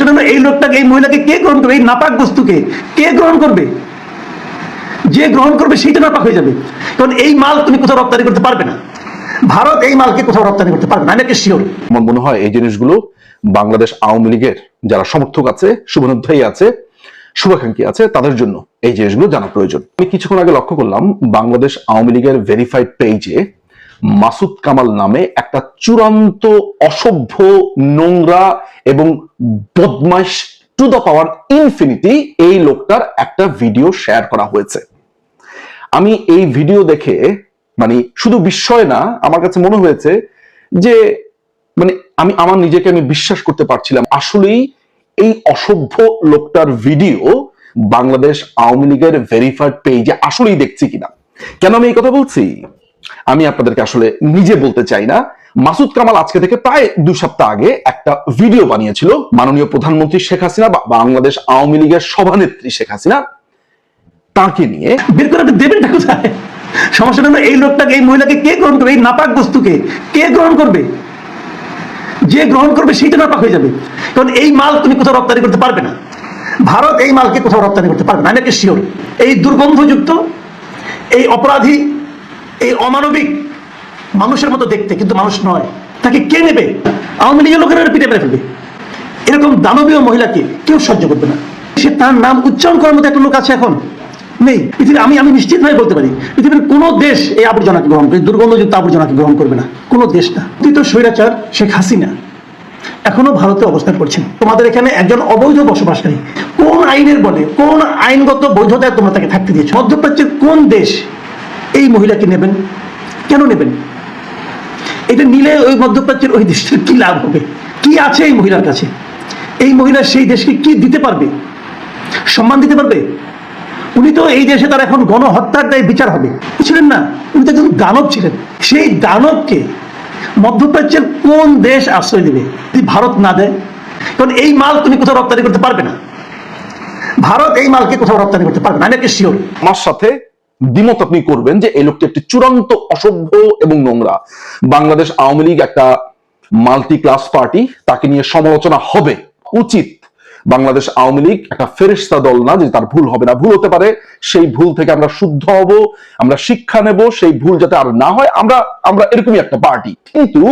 সমস্যাটা এই লোকটাকে, এই মহিলাকে কে গ্রহণ করবে? এই নাপাক বস্তুকে কে গ্রহণ করবে? যে গ্রহণ করবে, সেইটা নাপাক হয়ে যাবে। কারণ এই মাল তুমি কোথাও রপ্তানি করতে পারবে না। ভারত এই মালকে কোথাও রপ্তানি করতে পারবে না, আমি একটা শিওর। আমার মনে হয় এই জিনিসগুলো বাংলাদেশ আওয়ামী লীগের যারা সমর্থক আছে, শুভনোধ্যায়ী আছে, শুভাকাঙ্ক্ষী আছে, তাদের জন্য এই জিনিসগুলো জানা প্রয়োজন। আমি কিছুক্ষণ আগে লক্ষ্য করলাম, বাংলাদেশ আওয়ামী লীগের ভেরিফাইড পেজে মাসুদ কামাল নামে একটা চূড়ান্ত অসভ্য, নোংরা এবং বদমাইশ টু দ্য পাওয়ার ইনফিনিটি এই লোকটার একটা ভিডিও শেয়ার করা হয়েছে। আমি এই ভিডিও দেখে মানে শুধু বিস্ময় না, আমার কাছে মনে হয়েছে যে মানে আমি, আমার নিজেকে আমি বিশ্বাস করতে পারছিলাম। আসলেই এই অসভ্য লোকটার ভিডিও বাংলাদেশ আওয়ামী লীগের ভেরিফাইড পেজে আসলেই দেখছি কিনা। কেন আমি এই কথা বলছি? আমি আপনাদেরকে আসলে নিজে বলতে চাই না। মাসুদ কামাল আজকে থেকে প্রায় দুই সপ্তাহ আগে একটা ভিডিও বানিয়েছিল মাননীয় প্রধানমন্ত্রী শেখ হাসিনা বা বাংলাদেশ আওয়ামী লীগের সভানেত্রী শেখ হাসিনা। তাকে নিয়ে বের করে দেবেনটা কোথায়? সমস্যাটা হলো এই লোকটাকে, এই মহিলাকে কে গ্রহণ করবে? এই নাপাক বস্তুকে কে গ্রহণ করবে? যে গ্রহণ করবে সেইটা নাপাক হয়ে যাবে। কারণ এই মাল তুমি কোথাও রপ্তানি করতে পারবে না। ভারত এই মালকে কোথাও রপ্তানি করতে পারবে না। আমি শিওর। এই দুর্গন্ধযুক্ত, এই অপরাধী এই অমানবিক মানুষের মতো দেখতে, কিন্তু মানুষ নয়। তাকে কে নেবে? আওয়ামী লীগের লোকেরা পিঠে মেরে ফেলবে। এরকম দানবীয় মহিলাকে কেউ সহ্য করবে না। সে তার নাম উচ্চারণ করার মতো একটা লোক আছে এখন? নেই। পৃথিবী আমি আমি নিশ্চিত ভাবে বলতে পারি। পৃথিবীর কোনো দেশ এই আবর্জনাকে গ্রহণ করে, দুর্গন্ধযুক্ত আবর্জনাকে গ্রহণ করবে না। কোনো দেশ না। দ্বিতীয় স্বৈরাচার শেখ হাসিনা। এখনও ভারতে অবস্থান করছেন। তোমাদের এখানে একজন অবৈধ বসবাসকারী। কোন আইনের বলে, কোন আইনগত বৈধতায় তোমরা তাকে থাকতে দিয়েছ? মধ্যপ্রাচ্যের কোন দেশ এই মহিলাকে নেবেন? কেন নেবেন? এটা নিলে ওই মধ্যপ্রাচ্যের ওই দেশটার কি লাভ হবে? কি আছে এই মহিলার কাছে? এই মহিলা সেই দেশকে কি দিতে পারবে? সম্মান দিতে পারবে? উনি তো এই দেশে তার এখন গণহত্যার দায় বিচার হবে। ছিলেন না, উনি তো একজন দানব ছিলেন। সেই দানবকে মধ্যপ্রাচ্যের কোন দেশ আশ্রয় দেবে? যদি ভারত না দেয়? কারণ এই মাল তুমি কোথাও রপ্তানি করতে পারবে না। ভারত এই মালকে কোথাও রপ্তানি করতে পারবে না। আমি শিওর আমার সাথে দ্বিমত আপনি করবেন যে এই লোকটি একটি চূড়ান্ত অসভ্য এবং নোংরা। বাংলাদেশ আওয়ামী লীগ একটা মাল্টি ক্লাস পার্টি, তাকে নিয়ে সমালোচনা হবে, উচিত। বাংলাদেশ আওয়ামী লীগ একটা ফেরিস্তা দল না, যে তার ভুল হবে না। ভুল হতে পারে, সেই ভুল থেকে আমরা শুদ্ধ হব, আমরা শিক্ষা নেব, সেই ভুল যাতে আর না হয়, আমরা আমরা এরকমই একটা পার্টি। কিন্তু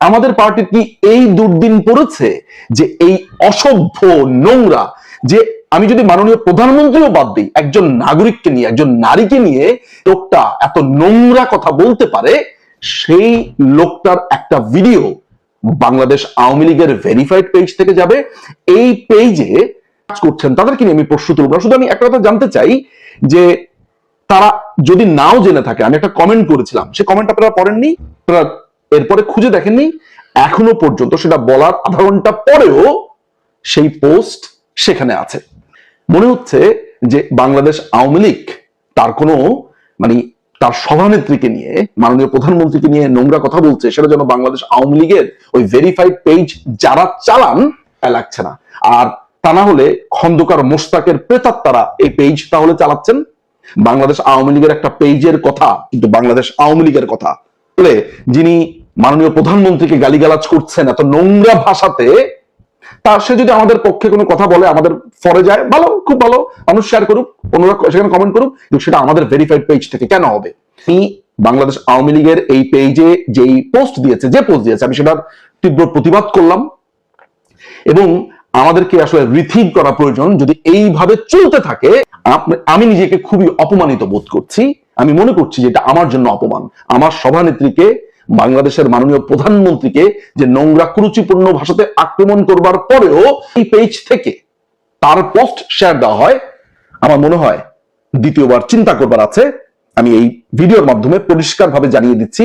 আমাদের পার্টির কি এই দুর্দিন পড়েছে যে এই অসভ্য, নোংরা যে আমি যদি মাননীয় প্রধানমন্ত্রীও বাদ দিই, একজন নাগরিককে নিয়ে, একজন নারীকে নিয়ে লোকটা এত নোংরা কথা বলতে পারে, সেই লোকটার একটা ভিডিও বাংলাদেশ আওয়ামী লীগের ভেরিফাইড পেজ থেকে যাবে এই পেজে কাজ করছেন, তাদেরকে নিয়ে আমি প্রশ্ন তুলব না। শুধু আমি একটা কথা জানতে চাই যে তারা যদি নাও জেনে থাকে, আমি একটা কমেন্ট করেছিলাম, সে কমেন্ট আপনারা পড়েননি, আপনারা এরপরে খুঁজে দেখেননি, এখনও পর্যন্ত সেটা বলার আধা ঘণ্টা পরেও সেই পোস্ট সেখানে আছে। মনে হচ্ছে যে বাংলাদেশ আওয়ামী লীগ তার কোনো মানে তার সভানেত্রীকে নিয়ে, মাননীয় প্রধানমন্ত্রীকে নিয়ে নোংরা কথা বলছে, সেটা যেন বাংলাদেশ আওয়ামী লীগের ওই ভেরিফাইড পেজ যারা চালান, তা লাগছে না। আর তা না হলে খন্দকার মোস্তাকের প্রেতাত্মারা এই পেজ তাহলে চালাচ্ছেন? বাংলাদেশ আওয়ামী লীগের একটা পেজের কথা, কিন্তু বাংলাদেশ আওয়ামী লীগের কথা। বলে যিনি মাননীয় প্রধানমন্ত্রীকে গালিগালাজ করছেন এত নোংরা ভাষাতে তা সে যদি আমাদের পক্ষে কোনো কথা বলে আমাদের ফরে যায় ভালো খুব ভালো মানুষ শেয়ার করুক অন্যরা সেখানে কমেন্ট করুক কিন্তু সেটা আমাদের ভেরিফাইড পেজ থেকে কেন হবে? আমি বাংলাদেশ আওয়ামী লীগের এই পেজে যেই পোস্ট দিয়েছে যে পোস্ট দিয়েছে আমি সেটার তীব্র প্রতিবাদ করলাম। এবং আমাদেরকে আসলে রিথিভ করা প্রয়োজন যদি এইভাবে চলতে থাকে আমি নিজেকে খুবই অপমানিত বোধ করছি। আমি মনে করছি যে এটা আমার জন্য অপমান। আমার সভানেত্রীকে বাংলাদেশের মাননীয় প্রধানমন্ত্রীকে যে নোংরা কুরুচিপূর্ণ ভাষাতে আক্রমণ করবার পরেও এই পেজ থেকে তার পোস্ট শেয়ার দেওয়া হয়, আমার মনে হয় দ্বিতীয়বার চিন্তা করবার আছে। আমি এই ভিডিওর মাধ্যমে পরিষ্কারভাবে জানিয়ে দিচ্ছি।